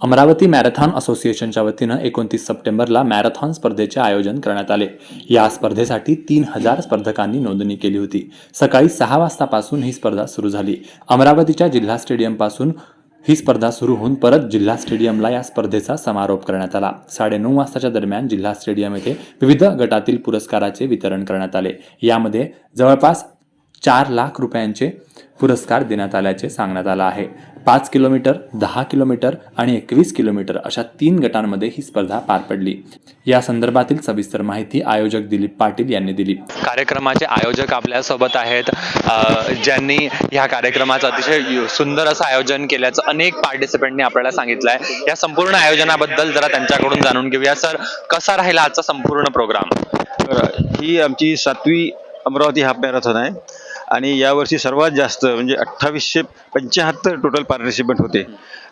Amravati marathon असोसिएशनच्या वतीनं एकोणतीस सप्टेंबरला मॅरेथॉन स्पर्धेचे आयोजन करण्यात आले. या स्पर्धेसाठी तीन हजार स्पर्धकांनी नोंदणी केली होती. सकाळी सहा वाजतापासून ही स्पर्धा सुरू झाली. अमरावतीच्या जिल्हा स्टेडियमपासून ही स्पर्धा सुरू होऊन परत जिल्हा स्टेडियमला या स्पर्धेचा समारोप करण्यात आला. साडेनऊ वाजताच्या दरम्यान जिल्हा स्टेडियम येथे विविध गटातील पुरस्काराचे वितरण करण्यात आले. यामध्ये जवळपास चार लाख रुपयांचे पुरस्कार देण्यात आल्याचे सांगण्यात आलं आहे. पाच किलोमीटर दहा किलोमीटर आणि एकवीस किलोमीटर अशा तीन गटांमध्ये ही स्पर्धा पार पडली. या संदर्भातील सविस्तर माहिती आयोजक दिलीप पाटील यांनी दिली. कार्यक्रमाचे आयोजक आपल्यासोबत आहेत ज्यांनी ह्या कार्यक्रमाचं अतिशय सुंदर असं आयोजन केल्याचं अनेक पार्टिसिपेंटनी आपल्याला सांगितलं आहे या संपूर्ण आयोजनाबद्दल जरा त्यांच्याकडून जाणून घेऊया. सर कसा राहिला आजचा संपूर्ण प्रोग्राम ही आमची सातवी अमरावती हाफ मॅरेथॉन आहे. आणि यावर्षी सर्वात जास्त म्हणजे अठ्ठावीसशे पंच्याहत्तर टोटल पार्टिसिपंट होते.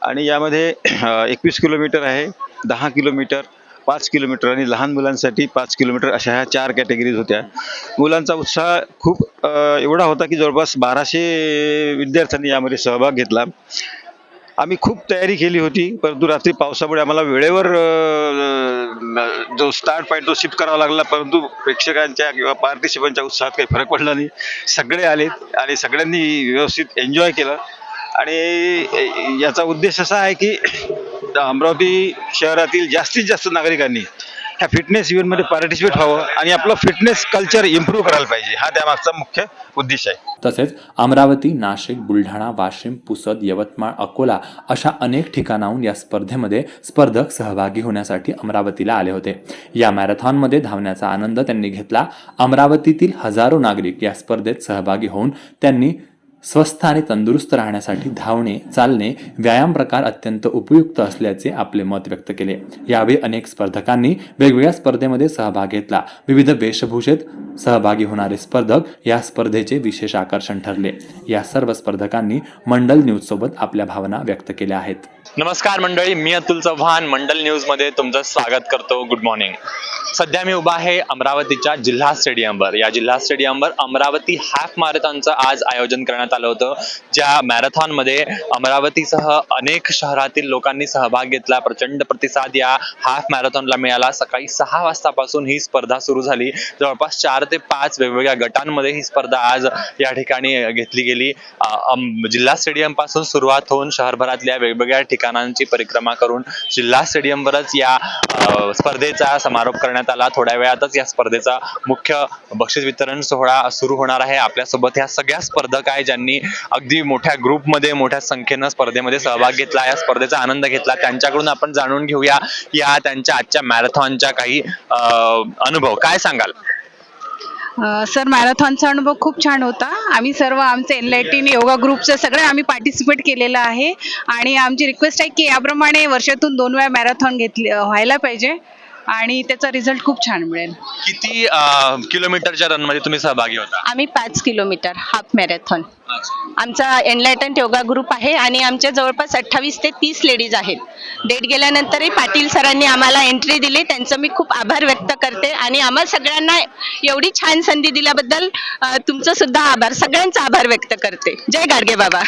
आणि यामध्ये एकवीस किलोमीटर आहे दहा किलोमीटर पाच किलोमीटर आणि लहान मुलांसाठी पाच किलोमीटर अशा ह्या चार कॅटेगरीज होत्या. मुलांचा उत्साह खूप एवढा होता की जवळपास बाराशे विद्यार्थ्यांनी यामध्ये सहभाग घेतला. आम्ही खूप तयारी केली होती परंतु रात्री पावसामुळे आम्हाला वेळेवर जो स्टार्ट पॉईंट तो शिफ्ट करावा लागला परंतु प्रेक्षकांच्या किंवा पार्टिसिपंटच्या उत्साहात काही फरक पडला नाही. सगळे आले आणि सगळ्यांनी व्यवस्थित एन्जॉय केलं. आणि याचा उद्देश असा आहे की अमरावती शहरातील जास्तीत जास्त नागरिकांनी ह्या फिटनेस इव्हेंटमध्ये पार्टिसिपेट व्हावं आणि आपलं फिटनेस कल्चर इम्प्रूव्ह करायला पाहिजे. हा त्यामागचा मुख्य उद्देश आहे. तसेच अमरावती नाशिक बुलढाणा वाशिम पुसद यवतमाळ अकोला अशा अनेक ठिकाणाहून या स्पर्धेमध्ये स्पर्धक सहभागी होण्यासाठी अमरावतीला आले होते. या मॅरेथॉनमध्ये धावण्याचा आनंद त्यांनी घेतला. अमरावतीतील हजारो नागरिक या स्पर्धेत सहभागी होऊन त्यांनी स्वस्थ आणि तंदुरुस्त राहण्यासाठी धावणे चालणे व्यायाम प्रकार अत्यंत उपयुक्त असल्याचे आपले मत व्यक्त केले. यावेळी अनेक स्पर्धकांनी वेगवेगळ्या स्पर्धेमध्ये सहभाग घेतला. विविध वेशभूषेत सहभागी होणारे स्पर्धक या स्पर्धेचे विशेष आकर्षण ठरले. या सर्व स्पर्धकांनी मंडल न्यूज सोबत आपल्या भावना व्यक्त केल्या आहेत. नमस्कार मंडळी मी अतुल चव्हाण मंडल न्यूजमध्ये तुमचं स्वागत करतो. गुड मॉर्निंग सध्या मी उभा आहे अमरावतीच्या जिल्हा स्टेडियमवर. या जिल्हा स्टेडियमवर अमरावती हाफ मॅरेथॉनचं आज आयोजन करण्यात आलं होतं ज्या मॅरेथॉनमध्ये अमरावतीसह अनेक शहरातील लोकांनी सहभाग घेतला. प्रचंड प्रतिसाद या हाफ मॅरेथॉनला मिळाला. सकाळी सहा वाजतापासून ही स्पर्धा सुरू झाली. जवळपास चार ते पाच वेगवेगळ्या गटांमध्ये ही स्पर्धा आज या ठिकाणी घेतली गेली. जिल्हा स्टेडियमपासून सुरुवात होऊन शहरभरातल्या वेगवेगळ्या ठिकाणांची परिक्रमा करून जिल्हा स्टेडियमवरच या स्पर्धेचा समारोप करण्यात आला. थोड्या वेळातच या स्पर्धेचा मुख्य बक्षीस वितरण सोहळा सुरू होणार आहे. आपल्यासोबत ह्या सगळ्या स्पर्धक आहे ज्यांनी अगदी मोठ्या ग्रुपमध्ये मोठ्या संख्येनं स्पर्धेमध्ये सहभाग घेतला या स्पर्धेचा आनंद घेतला. त्यांच्याकडून आपण जाणून घेऊया या त्यांच्या आजच्या मॅरेथॉनच्या काही अनुभव. काय सांगाल? सर मॅरेथॉनचा अनुभव खूप छान होता. आम्ही सर्व आमचे एनलायटीन योगा ग्रुपचे सगळे आम्ही पार्टिसिपेट केलेलं आहे. आणि आमची रिक्वेस्ट आहे की याप्रमाणे वर्षातून दोन वेळा मॅरेथॉन घेतली व्हायला पाहिजे. आणि त्याचा रिझल्ट खूप छान मिळेल. किती अ, किलोमीटरच्या रनमध्ये तुम्ही सहभागी होता? आम्ही पाच किलोमीटर हाफ मॅरेथॉन आमचा एनलायटन योगा ग्रुप आहे आणि आमच्या जवळपास अठ्ठावीस ते तीस लेडीज आहेत. डेट गेल्यानंतरही पाटील सरांनी आम्हाला एंट्री दिली. त्यांचं मी खूप आभार व्यक्त करते आणि आम्हा सगळ्यांना एवढी छान संधी दिल्याबद्दल अं, तुमचं सुद्धा आभार. सगळ्यांचा आभार व्यक्त करते. जय गाडगे बाबा.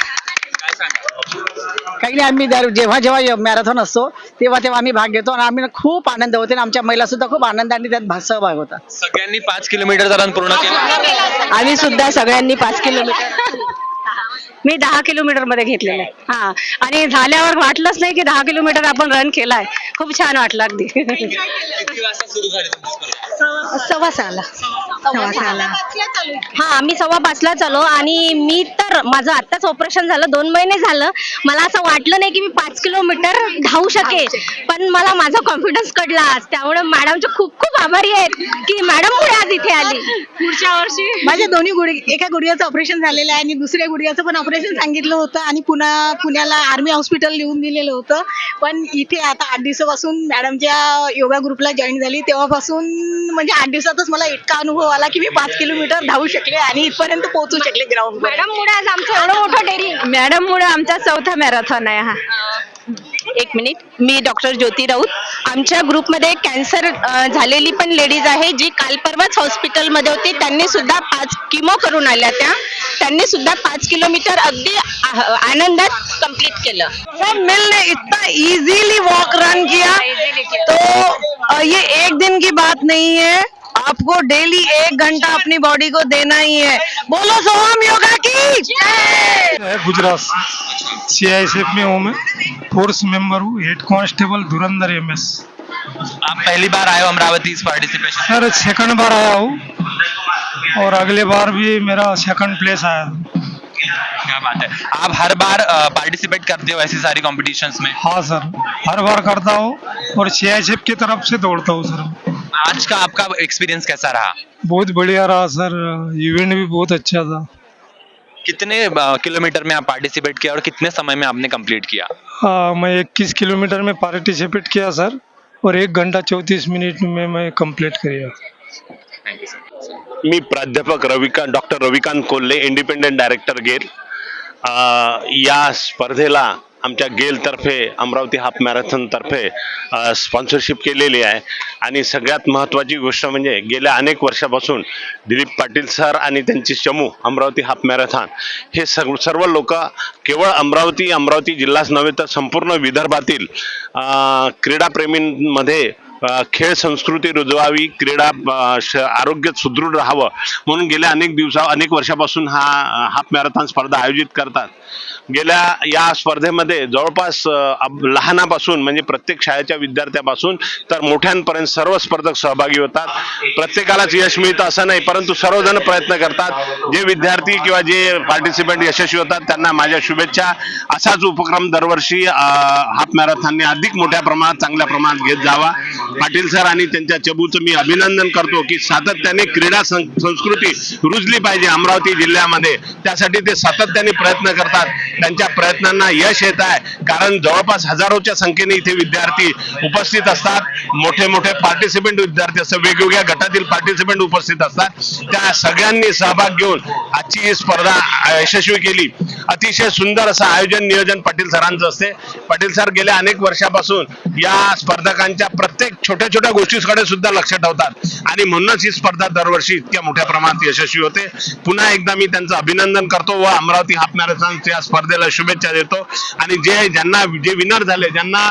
काही नाही आम्ही दर- जेव्हा जेव्हा मॅरेथॉन असतो तेव्हा तेव्हा आम्ही भाग घेतो आणि आम्ही खूप आनंद होते आणि आमच्या महिला सुद्धा खूप आनंदाने त्यात भाग- सहभाग होतात. सगळ्यांनी पाच किलोमीटरचा रन पूर्ण केला. आम्ही सुद्धा सगळ्यांनी पाच किलोमीटर मी दहा किलोमीटरमध्ये घेतलेलं आहे. हा. आणि झाल्यावर वाटलंच नाही की दहा किलोमीटर आपण रन केलाय. खूप छान वाटलं अगदी? सव्वा सहाला. सव्वा सहाला. हा आम्ही सव्वा पाचला चालो आणि मी तर माझं आत्ताच ऑपरेशन झालं दोन महिने झालं. मला असं वाटलं नाही की मी पाच किलोमीटर धावू शकेल. पण मला माझा कॉन्फिडन्स कळला आज. त्यामुळे मॅडमचे खूप खूप आभारी आहेत की मॅडम पुढे आज इथे आली. पुढच्या वर्षी. माझ्या दोन्ही गुडी एका गुडघ्याचं ऑपरेशन झालेलं आहे आणि दुसऱ्या गुडघ्याचं पण ऑपरेशन सांगितलं होतं आणि पुन्हा पुण्याला आर्मी हॉस्पिटल लिहून दिलेलं होतं. पण इथे आता आठ दिवसापासून मॅडमच्या योगा ग्रुपला जॉईन झाली. तेव्हापासून म्हणजे आठ दिवसातच मला इतका अनुभव आला की मी पाच किलोमीटर धावू शकले आणि इथपर्यंत पोहोचू शकले ग्राउंड मॅडम मुळे आज आमचं एवढं मोठं डेअरी मॅडम मुळे आमचा चौथा मॅरेथॉन आहे हा. एक मिनिट. मी डॉक्टर ज्योती राऊत. आमच्या ग्रुपमध्ये कॅन्सर झालेली पण लेडीज आहे जी काल परवाच हॉस्पिटलमध्ये होती. त्यांनी सुद्धा पाच किमो करून आल्या त्या. त्यांनी सुद्धा पाच किलोमीटर अगदी आनंदात कंप्लीट केलं. सब मिलने इतना इजीली वॉक रन किया तो ये एक दिन की बात नहीं है। आपको डेली एक घंटा अपनी बॉडी को देना ही है। बोलो सोहम योगा की। जय है गुजरात सीआईएसएफ में हूँ मैं। फोर्स मेंबर हूँ head constable Dhurandhar M S आप पहली बार आए हो अमरावती इस पार्टिसिपेशन सर सेकंड बार आया हूँ। और अगले बार भी मेरा सेकंड प्लेस आया था। क्या बात है। आप हर बार पार्टिसिपेट करते हो ऐसी सारी कॉम्पिटिशंस में? हाँ सर। हर बार करता हूँ और सीआईएसएफ की तरफ़ से दौड़ता हूँ सर। आज का आपका एक्सपीरियंस कैसा रहा? बहुत बढ़िया रहा सर। इवेंट भी बहुत अच्छा था। कितने किलोमीटर में आप पार्टिसिपेट किया और कितने समय में आपने कंप्लीट किया? आ, मैं 21 किलोमीटर में पार्टिसिपेट किया सर और एक घंटा चौंतीस मिनट में मैं कंप्लीट किया मी प्राध्यापक Ravikant doctor Ravikant Kolhe independent director GAIL. या स्पर्धेला आमच्या गेलतर्फे अमरावती हाफ मॅरेथॉनतर्फे स्पॉन्सरशिप केलेली आहे. आणि सगळ्यात महत्त्वाची गोष्ट म्हणजे गेल्या अनेक वर्षापासून दिलीप पाटील सर आणि त्यांची चमू अमरावती हाफ मॅरेथॉन हे सर्व सर्व लोक केवळ अमरावती अमरावती जिल्हाच नव्हे तर संपूर्ण विदर्भातील क्रीडाप्रेमींमध्ये खेळ संस्कृती रुजवावी क्रीडा आरोग्य सुदृढ राहावं म्हणून गेल्या अनेक दिवसा अनेक वर्षापासून हा हाफ मॅरेथॉन स्पर्धा आयोजित करतात. गेल्या या स्पर्धेमध्ये जवळपास लहानापासून म्हणजे प्रत्येक शाळेच्या विद्यार्थ्यापासून तर मोठ्यांपर्यंत सर्व स्पर्धक सहभागी होतात. प्रत्येकालाच यश मिळतं असं नाही परंतु सर्वजण प्रयत्न करतात. जे विद्यार्थी किंवा जे पार्टिसिपंट यशस्वी होतात त्यांना माझ्या शुभेच्छा. असाच उपक्रम दरवर्षी हाफ मॅरेथॉनने अधिक मोठ्या प्रमाणात चांगल्या प्रमाणात घेत जावा. पाटील सर आणि त्यांच्या चबूचं मी अभिनंदन करतो की सातत्याने क्रीडा सं- संस्कृती रुजली पाहिजे अमरावती जिल्ह्यामध्ये. त्यासाठी ते सातत्याने प्रयत्न करतात. त्यांच्या प्रयत्नांना यश येत आहे. कारण जवळपास हजारोच्या संख्येने इथे विद्यार्थी उपस्थित असतात. मोठे मोठे पार्टिसिपेंट विद्यार्थी असतात. वेगवेगळ्या गटातील पार्टिसिपेंट उपस्थित असतात. त्या सगळ्यांनी सहभाग घेऊन आजची ही स्पर्धा यशस्वी केली. अतिशय सुंदर असं आयोजन नियोजन पाटील सरांचं असते. पाटील सर गेल्या अनेक वर्षापासून या स्पर्धकांच्या प्रत्येक छोट्या छोट्या गोष्टीकडे सुद्धा लक्ष ठेवतात. आणि म्हणूनच ही स्पर्धा दरवर्षी इतक्या मोठ्या प्रमाणात यशस्वी होते. पुन्हा एकदा मी त्यांचं अभिनंदन करतो व अमरावती हाफ मॅरेथॉन या स्पर्धेला शुभेच्छा देतो. आणि जे ज्यांना जे विनर झाले ज्यांना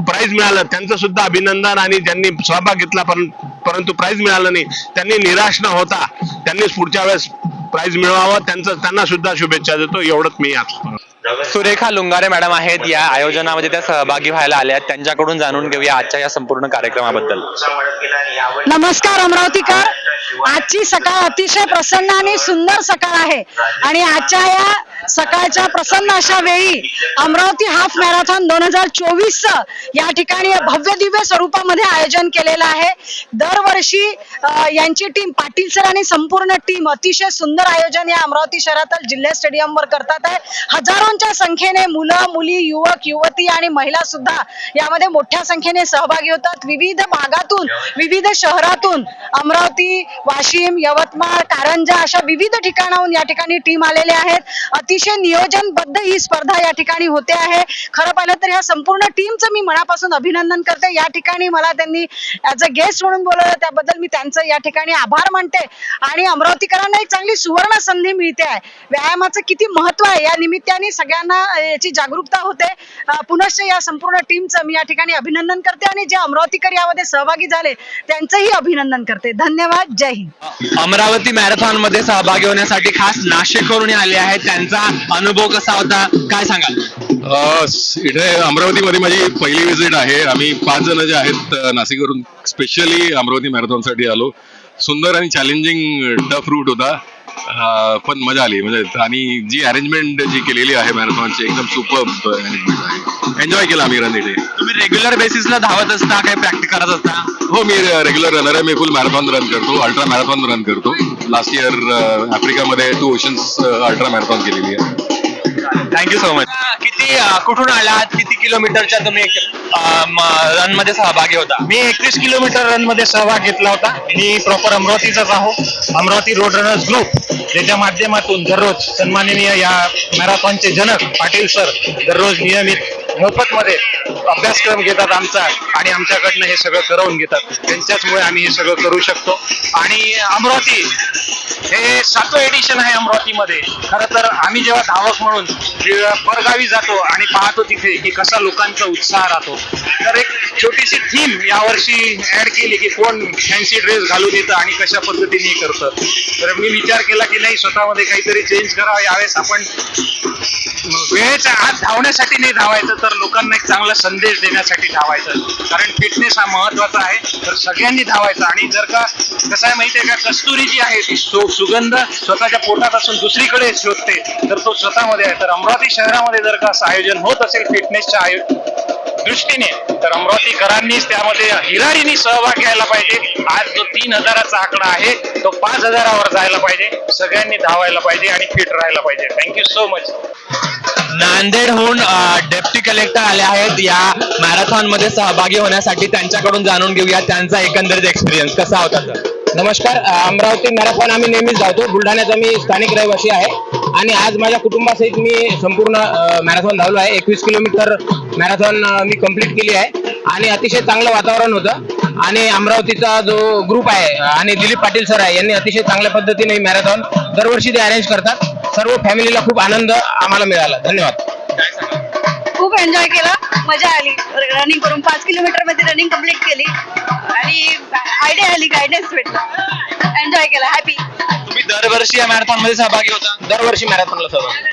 प्राईज मिळालं त्यांचं सुद्धा अभिनंदन आणि ज्यांनी सहभाग घेतला परंतु प्राईज मिळालं नाही त्यांनी निराश न होता त्यांनीच पुढच्या वेळेस प्राईज मिळवावं त्यांचं त्यांना सुद्धा शुभेच्छा देतो. एवढंच मी आज सुरेखा लुंगारे मॅडम आहेत या आयोजनामध्ये त्या सहभागी व्हायला आल्या आहेत. त्यांच्याकडून जाणून घेऊया आजच्या या संपूर्ण कार्यक्रमाबद्दल. नमस्कार अमरावतीकर. आजची सकाळ अतिशय प्रसन्न आणि सुंदर सकाळ आहे. आणि आजच्या या सकाळच्या प्रसन्न अशा वेळी अमरावती हाफ मॅरेथॉन दोन हजार चोवीस या ठिकाणी भव्य दिव्य स्वरूपामध्ये आयोजन केलेलं आहे. दरवर्षी यांची टीम पाटील सर आणि संपूर्ण टीम अतिशय सुंदर आयोजन या अमरावती शहरातील जिल्हा स्टेडियमवर करतात आहे. हजारोंच्या संख्येने मुलं मुली युवक युवती आणि महिला सुद्धा यामध्ये मोठ्या संख्येने सहभागी होतात. विविध भागातून विविध शहरातून अमरावती वाशिम यवतमाळ कारंजा अशा विविध ठिकाणाहून या ठिकाणी टीम आलेल्या आहेत. अतिशय नियोजनबद्ध ही स्पर्धा या ठिकाणी होते आहे. खरं पाहिलं तर या संपूर्ण टीमचं मी मनापासून अभिनंदन करते. या ठिकाणी मला त्यांनी ॲज अ गेस्ट म्हणून बोलवलं त्याबद्दल मी त्यांचं या ठिकाणी आभार मानते. आणि अमरावतीकरांना एक चांगली सुवर्ण संधी मिळते आहे. व्यायामाचं किती महत्त्व आहे या निमित्ताने सगळ्यांना याची जागरूकता होते. पुनश्च या संपूर्ण टीमचं मी या ठिकाणी अभिनंदन करते. आणि जे अमरावतीकर यामध्ये सहभागी झाले त्यांचंही अभिनंदन करते. धन्यवाद. जय हिंद. अमरावती मॅरेथॉनमध्ये सहभागी होण्यासाठी खास नाशिकवरून आले आहेत. त्यांचा अनुभव कसा होता? काय सांगाल? इथे अमरावतीमध्ये माझी पहिली विजिट आहे. आम्ही पाच जण जे आहेत नाशिकवरून स्पेशली अमरावती मॅरेथॉनसाठी आलो. सुंदर आणि चॅलेंजिंग टफ रूट होता. पण मजा आली. म्हणजे आणि जी अरेंजमेंट जी केलेली आहे मॅरेथॉनची एकदम सुपर अरेंजमेंट आहे. एन्जॉय केला आम्ही रन इथे तुम्ही रेग्युलर बेसिसला धावत असता काही प्रॅक्टिस करत असता? हो मी रेग्युलर रनर आहे. मी फुल मॅरेथॉन रन करतो. अल्ट्रा मॅरेथॉन रन करतो. लास्ट इयर आफ्रिकामध्ये टू ओशन्स अल्ट्रा मॅरेथॉन केलेली आहे. थँक्यू सो मच किती अं, कुठून आलात? किती किलोमीटरच्या तुम्ही रनमध्ये सहभागी होता? मी एकवीस किलोमीटर रनमध्ये सहभाग घेतला होता. मी प्रॉपर अमरावतीचाच आहो. अमरावती रोड रनर्स ग्रुप ज्याच्या माध्यमातून दररोज सन्माननीय या मॅरेथॉनचे जनक पाटील सर दररोज नियमित मोफत मध्ये अभ्यासक्रम घेतात आमचा आणि आमच्याकडनं हे सगळं करवून घेतात. त्यांच्याचमुळे आम्ही हे सगळं करू शकतो. आणि अमरावती हे सातवं एडिशन आहे अमरावतीमध्ये. खरं तर आम्ही जेव्हा धावक म्हणून जे परगावी जातो आणि पाहतो तिथे की कसा लोकांचा उत्साह राहतो तर एक छोटीशी थीम यावर्षी ऍड केली की कोण फॅन्सी ड्रेस घालून येतं आणि कशा पद्धतीने करतं. तर मी विचार केला की नाही स्वतःमध्ये काहीतरी चेंज करावा. यावेळेस आपण वेळेच्या आत धावण्यासाठी नाही धावायचं तर लोकांना एक चांगला संदेश देण्यासाठी धावायचं. कारण फिटनेस हा महत्त्वाचा आहे. तर सगळ्यांनी धावायचा. आणि जर का कसं आहे माहितीये का कस्तुरी जी आहे ती सो सुगंध स्वतःच्या पोटात असून दुसरीकडे शोधते. तर तो स्वतःमध्ये आहे. तर अमरावती शहरामध्ये जर का असं आयोजन होत असेल फिटनेसच्या आयो दृष्टीने तर अमरावतीकरांनीच त्यामध्ये हिरारीने सहभाग घ्यायला पाहिजे. आज जो तीन हजाराचा आकडा आहे तो पाच हजारावर जायला पाहिजे. सगळ्यांनी धावायला पाहिजे आणि फिट राहायला पाहिजे. थँक्यू सो मच नांदेडहून डेप्टी कलेक्टर आले आहेत. या मॅरेथॉनमध्ये सहभागी होण्यासाठी त्यांच्याकडून जाणून घेऊया त्यांचा एकंदरीत एक्सपिरियन्स कसा होता सर नमस्कार अमरावती मॅरेथॉन आम्ही नेहमीच धावतो बुलढाण्याचा मी स्थानिक रहिवासी आहे. आणि आज माझ्या कुटुंबासहित मी संपूर्ण मॅरेथॉन धावलो आहे. एकवीस किलोमीटर मॅरेथॉन मी कंप्लीट केली आहे. आणि अतिशय चांगलं वातावरण होतं. आणि अमरावतीचा जो ग्रुप आहे आणि दिलीप पाटील सर आहे यांनी अतिशय चांगल्या पद्धतीने मॅरेथॉन दरवर्षी ते अरेंज करतात. सर्व फॅमिलीला खूप आनंद आम्हाला मिळाला. धन्यवाद. खूप एन्जॉय केला. मज़ा आली. रनिंग करून पाच किलोमीटर मध्ये रनिंग कंप्लीट केली. आणि आयडिया आली गायडन्स भेटला. एन्जॉय केला. हॅपी तुम्ही दरवर्षी या मॅरेथॉन मध्ये सहभागी होता. दरवर्षी मॅरेथॉनला सहभागी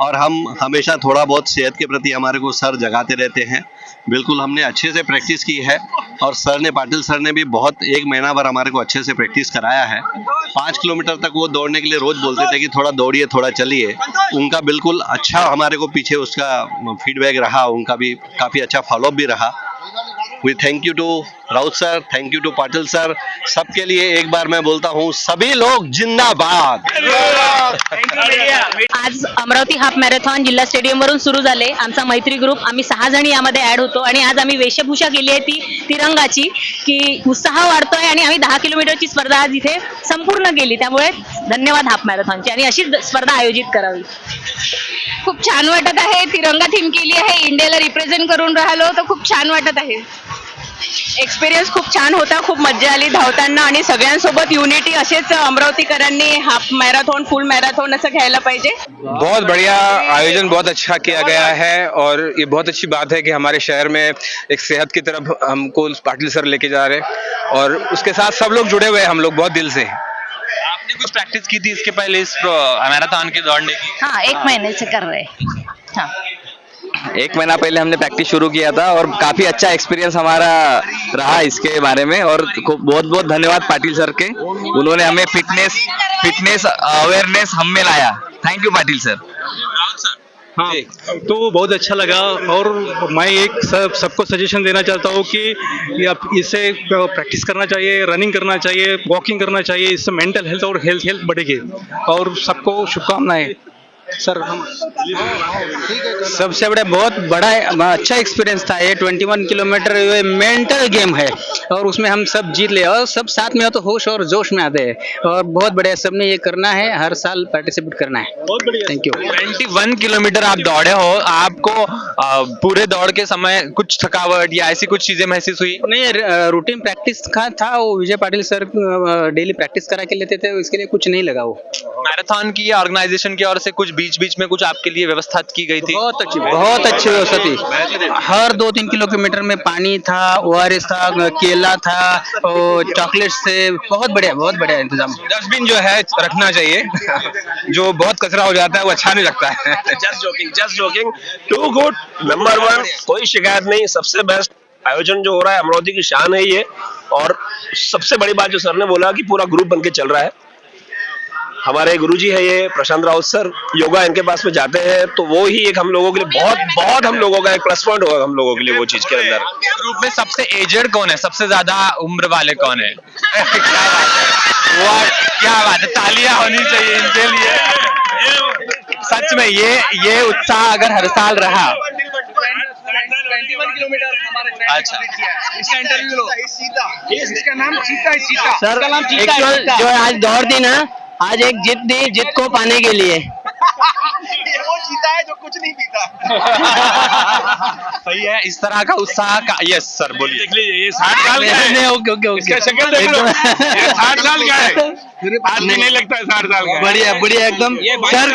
और हम हमेशा थोड़ा बहुत सेहत के प्रति हमारे को सर जगाते रहते हैं। बिल्कुल, हमने अच्छे से प्रैक्टिस की है और सर ने, पाटिल सर ने भी बहुत एक महीना भर हमारे को अच्छे से प्रैक्टिस कराया है। पाँच किलोमीटर तक वो दौड़ने के लिए रोज बोलते थे कि थोड़ा दौड़िए, थोड़ा चलिए। उनका बिल्कुल अच्छा हमारे को पीछे उसका फीडबैक रहा, उनका भी काफ़ी अच्छा फॉलोअप भी रहा। We thank you to Raut sir thank you to Patil sir सबके लिए एक बार मैं बोलता हूँ सभी लोग जिंदाबाद। आज अमरावती हाफ मॅरेथॉन जिल्हा स्टेडियम वरून सुरू झाले. आमचा मैत्री ग्रुप आम्ही सहा जणी यामध्ये ऍड होतो आणि आज आम्ही वेशभूषा केली आहे ती तिरंगाची की उत्साह वाढतोय आणि आम्ही दहा किलोमीटरची स्पर्धा आज इथे संपूर्ण केली. त्यामुळे धन्यवाद हाफ मॅरेथॉनची आणि अशीच स्पर्धा आयोजित करावी. खूप छान वाटत आहे तिरंगा थीम केली आहे इंडियाला रिप्रेझेंट करून राहिलो तर खूप छान वाटत आहे. एक्सपिरियन्स खूप छान होता खूप मज़ा आली. धावताना आणि सगळ्यांसोबत युनिटी असेच अमरावतीकरांनी हाफ़ मॅरेथॉन फुल मैराथन असं घ्यायला पाहिजे. बहुत बढ़िया आयोजन बहुत अच्छा किया गया है और ये बहुत अच्छी बात है कि हमारे शहर में एक सेहत की तरफ़ हमको पाटिल सर लेके जा रहे हैं और उसके साथ सब लोग जुड़े हुए हैं हम लोग बहुत दिल से। आपने कुछ प्रैक्टिस की थी इसके पहले इस मैराथन के दौड़ने की? हाँ एक महीने से कर रहे हाँ। एक महीना पहले हमने प्रैक्टिस शुरू किया था और काफ़ी अच्छा एक्सपीरियंस हमारा रहा इसके बारे में और बहुत बहुत धन्यवाद पाटिल सर के। उन्होंने हमें फिटनेस फिटनेस अवेयरनेस हम में लाया। Thank you Patil sir. हाँ तो बहुत अच्छा लगा और मैं एक सब, सबको सजेशन देना चाहता हूँ कि आप इससे प्रैक्टिस करना चाहिए रनिंग करना चाहिए वॉकिंग करना चाहिए, इससे मेंटल हेल्थ और हेल्थ हेल्थ बढ़ेगी। और सबको शुभकामनाएँ। सर हम सबसे बड़ा बहुत बड़ा अच्छा एक्सपीरियंस था। ये 21 किलोमीटर ये मेंटल गेम है। और उसमें हम सब जीत ले और सब साथ में हो तो होश और जोश में आते हैं। और बहुत बढ़िया सबने ये करना है हर साल पार्टिसिपेट करना है। बहुत बढ़िया थैंक यू 21 किलोमीटर आप दौड़े हो आपको पूरे दौड़ के समय कुछ थकावट या ऐसी कुछ चीज़ें महसूस हुई? नहीं रूटीन प्रैक्टिस का था वो Vijay Patil sir daily practice करा के लेते थे इसके लिए कुछ नहीं लगा वो। मैराथन की ऑर्गेनाइजेशन की ओर से कुछ बीच बीच में कुछ आपके लिए व्यवस्था की गई थी? बहुत अच्छी बहुत अच्छी व्यवस्था थी। हर दो तीन किलोमीटर में पानी था ओआरएस था केला था और चॉकलेट से बहुत बढ़िया बहुत बढ़िया इंतज़ाम। डस्टबिन जो है रखना चाहिए। जो बहुत कचरा हो जाता है वो अच्छा नहीं लगता है। Just joking just joking too good number one कोई शिकायत नहीं सबसे बेस्ट आयोजन जो हो रहा है अमरावती की शान है ये। और सबसे बड़ी बात जो सर ने बोला कि पूरा ग्रुप बन के चल रहा है। हमारे गुरुजी है ये प्रशांत राउत सर योगा इनके पास में जाते हैं तो वो ही एक हम लोगों के लिए बहुत बहुत हम लोगों का एक प्लस पॉइंट होगा हम लोगों के लिए वो चीज़ के अंदर। ग्रुप में सबसे एजेड कौन है? सबसे ज़्यादा उम्र वाले कौन है? क्या बात है क्या बात है तालियाँ होनी चाहिए इनके लिए। सच में ये ये उत्साह अगर हर साल रहा। अच्छा। इसका नाम चीता है चीता। सर जो आज दौड़ थी ना आज एक जीत दी जीत को पाने के लिए। वो जीता है जो कुछ नहीं पीता। सही है इस तरह का उत्साह का यस सर बोलिए। ये साठ साल का है। ओके ओके इसका शक्ल देख लो। ये साठ साल का है। आदमी नहीं लगता है साठ साल का बढ़िया बढ़िया एकदम। सर।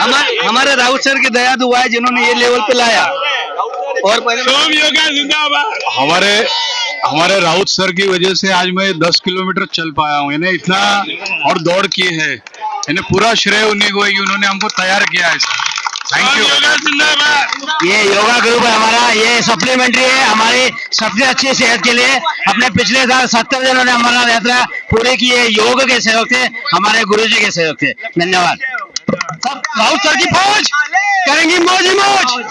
हमारे हमारे राउत सर की दया दुआ है जिन्होंने ये लेवल पे लाया। और सोम योगा जिंदाबाद। हमारे हमारे राउत सर की वजह से आज मैं दस किलोमीटर चल पाया हूँ। इन्हें इतना और दौड़ की है। इन्हें पूरा श्रेय उन्हीं को है उन्होंने हमको तैयार किया है थैंक यू ये योगा ग्रुप है हमारा। ये सप्लीमेंट्री है हमारी सबसे अच्छी सेहत के लिए। अपने पिछले साल सत्तर जनों ने हमारा यात्रा पूरी की है। योग के सहयोग थे हमारे गुरु जी के सहयोग थे धन्यवाद। राहुल सर की फौज! करेंगी मौज ही मौज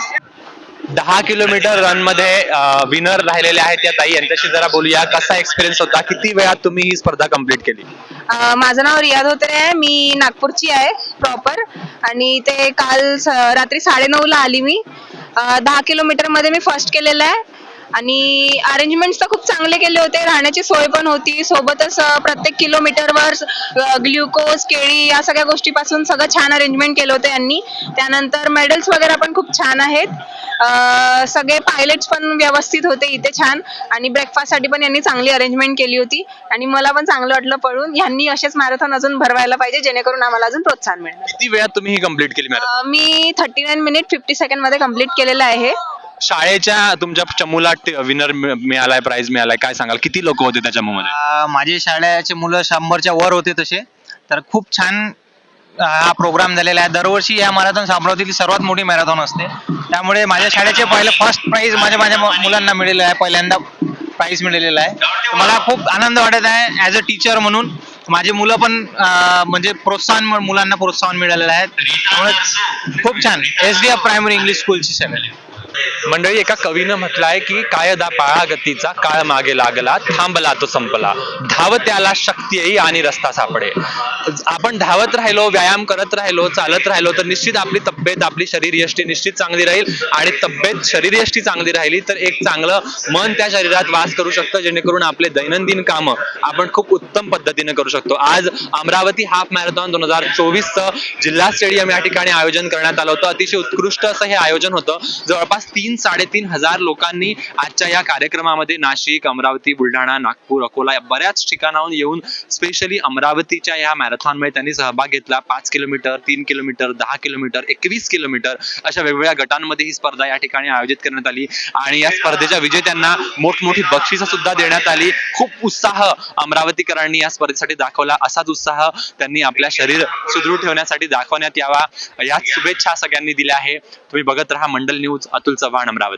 दहा किलोमीटर रनमध्ये विनर राहिलेले आहेत त्या ताई. यांच्याशी जरा बोलूया. कसा एक्सपिरियन्स होता? किती वेळात तुम्ही ही स्पर्धा कंप्लीट केली? अ, माझं नाव रियाद होते. आहे मी नागपूरची आहे प्रॉपर आणि ते काल स- रात्री साडेनऊला आली मी. अ, दहा किलोमीटरमध्ये मी फर्स्ट केलेलं आहे. आणि अरेंजमेंट्स तर खूप चांगले केले होते. राहण्याची सोय पण होती. सोबतच प्रत्येक किलोमीटरवर ग्लुकोज केळी या सगळ्या गोष्टीपासून सगळं छान अरेंजमेंट केलं होतं यांनी. त्यानंतर मेडल्स वगैरे पण खूप छान आहेत. सगळे पायलट्स पण व्यवस्थित होते इथे छान. आणि ब्रेकफास्टसाठी पण यांनी चांगली अरेंजमेंट केली होती. आणि मला पण चांगलं वाटलं पळून. यांनी असेच मॅरेथॉन अजून भरवायला पाहिजे जेणेकरून आम्हाला अजून प्रोत्साहन मिळेल. किती वेळात तुम्ही ही कंप्लीट केली मॅडम मी थर्टी नाईन मिनिट फिफ्टी सेकंडमध्ये कंप्लीट केलेलं आहे. शाळेच्या तुमच्या चमूला विनर मिळालाय प्राइज मिळालाय. काय सांगाल? किती लोक होते त्या चमूमध्ये अ, माझे शाळेचे मुलं शंभरच्या वर होते तसे. तर खूप छान हा प्रोग्राम झालेला आहे. दरवर्षी या मॅरेथॉन अमरावतीतली सर्वात मोठी मॅरेथॉन असते. त्यामुळे माझ्या शाळेचे पहिले फर्स्ट प्राइज माझ्या माझ्या मुलांना मिळालेलं आहे. पहिल्यांदा प्राइज मिळालेला आहे. मला खूप आनंद वाटत आहे ॲज अ टीचर म्हणून. माझी मुलं पण म्हणजे प्रोत्साहन मुलांना प्रोत्साहन मिळालेलं आहे. त्यामुळे खूप छान. S D F primary English स्कूलची शाळा मंडळी एका कवीनं म्हटलंय की कायदा पाळा गतीचा काळ मागे लागला थांबला तो संपला. धावत त्याला शक्ती येई आणि रस्ता सापडे आपण धावत राहिलो व्यायाम करत राहिलो चालत राहिलो तर निश्चित आपली तब्येत आपली शरीर यष्टी निश्चित चांगली राहील आणि तब्येत शरीर यष्टी चांगली राहिली तर एक चांगलं मन त्या शरीरात वास करू शकतं जेणेकरून आपले दैनंदिन कामं आपण खूप उत्तम पद्धतीने करू शकतो. आज अमरावती हाफ मॅरेथॉन दोन हजार चोवीसचं जिल्हा स्टेडियम या ठिकाणी आयोजन करण्यात आलं होतं. अतिशय उत्कृष्ट असं हे आयोजन होतं. जवळपास तीन साडेतीन हजार लोकांनी आजच्या या कार्यक्रमामध्ये नाशिक अमरावती बुलढाणा नागपूर अकोला या बऱ्याच ठिकाणाहून येऊन स्पेशली अमरावतीच्या या मॅरेथॉनमध्ये त्यांनी सहभाग घेतला. पाच किलोमीटर तीन किलोमीटर दहा किलोमीटर एकवीस किलोमीटर अशा वेगवेगळ्या गटांमध्ये ही स्पर्धा या ठिकाणी आयोजित करण्यात आली. आणि या स्पर्धेच्या विजेत्यांना मोठमोठी बक्षिसं सुद्धा देण्यात आली. खूप उत्साह अमरावतीकरांनी या स्पर्धेसाठी दाखवला. असाच उत्साह त्यांनी आपल्या शरीर सुदृढ ठेवण्यासाठी दाखवण्यात यावा. याच शुभेच्छा सगळ्यांनी दिल्या आहे. तुम्ही बघत राहा मंडल न्यूज अतुल चव्हाण अमरावती